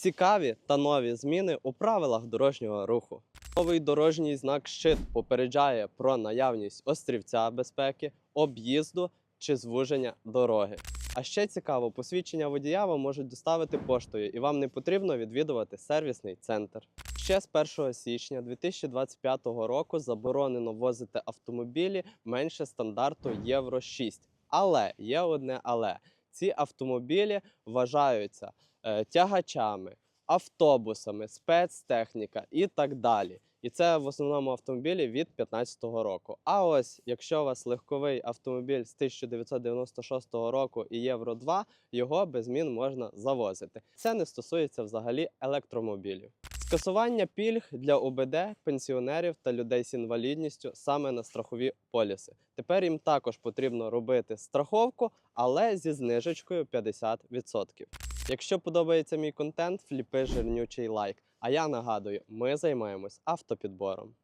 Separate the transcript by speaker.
Speaker 1: Цікаві та нові зміни у правилах дорожнього руху. Новий дорожній знак щит попереджає про наявність острівця безпеки, об'їзду чи звуження дороги. А ще цікаво, посвідчення водія вам можуть доставити поштою, і вам не потрібно відвідувати сервісний центр. Ще з 1 січня 2025 року заборонено возити автомобілі менше стандарту Євро 6. Але є одне але ці автомобілі вважаються е, тягачами, автобусами, спецтехніка і так далі. І це в основному автомобілі від 2015 року. А ось якщо у вас легковий автомобіль з 1996 року і Євро 2, його без змін можна завозити. Це не стосується взагалі електромобілів. Скасування пільг для ОБД, пенсіонерів та людей з інвалідністю саме на страхові поліси. Тепер їм також потрібно робити страховку, але зі знижечкою 50%. Якщо подобається мій контент, фліпи жирнючий лайк. А я нагадую, ми займаємось автопідбором.